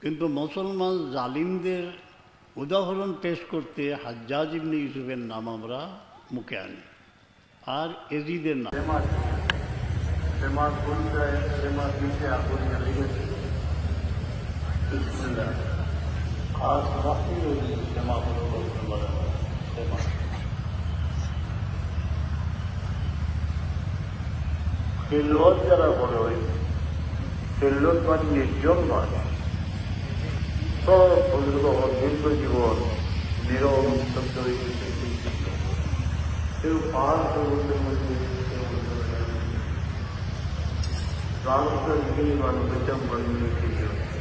কিন্তু মুসলমান জালিমদের উদাহরণ পেশ করতে হাজ্জাজ ইবনে ইউসুফের নাম আমরা মুখে আনি। আর এজিদের নাম। যারা বড় হয় খেলোয়াড় মানে নির্জন নয়। সব বদল দীর্ঘ জীবন নিরব শব্দ হয়েছে কেউ পাহাড় পর্বতের মধ্যে কেউ রাস্তা নিয়ে মানুষের মনে রেখেছিল